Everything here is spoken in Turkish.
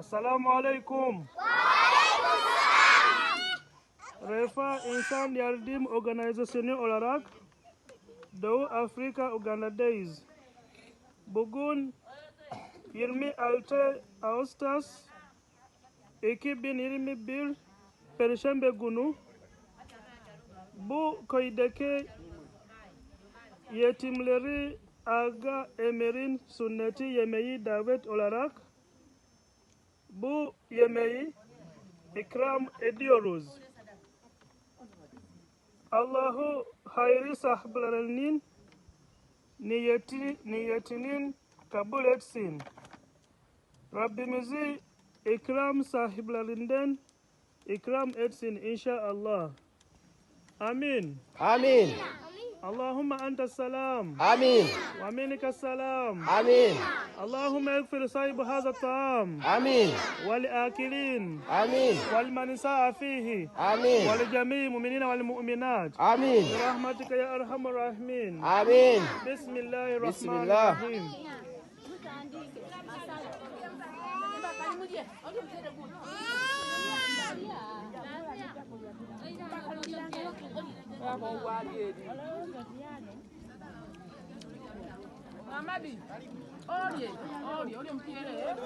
Assalamu alaikum. Refa İnsan Yardım Organizasyonu olarak Doğu Afrika Uganda'dayız. Bugün 26 Ağustos 2021 Perşembe günü bu köydeki yetimleri Aga Emir'in sünneti yemeği davet olarak bu yemeği ikram ediyoruz. Allahu hayri sahiplerinin niyeti, niyetinin kabul etsin. Rabbimizi ikram sahiplerinden ikram etsin inşallah. Amin. Amin. اللهم أنت السلام. آمين. ومنك السلام. آمين. اللهم اغفر صاحب هذا الطعام. آمين. والآكلين آمين. والمن سعى فيه. آمين. ولجميع المؤمنين والمؤمنات. آمين. برحمتك يا أرحم الراحمين. آمين. بسم الله الرحمن بسم الله. الرحيم. بسم الله Mamadi, olye, olye, olye mpiere.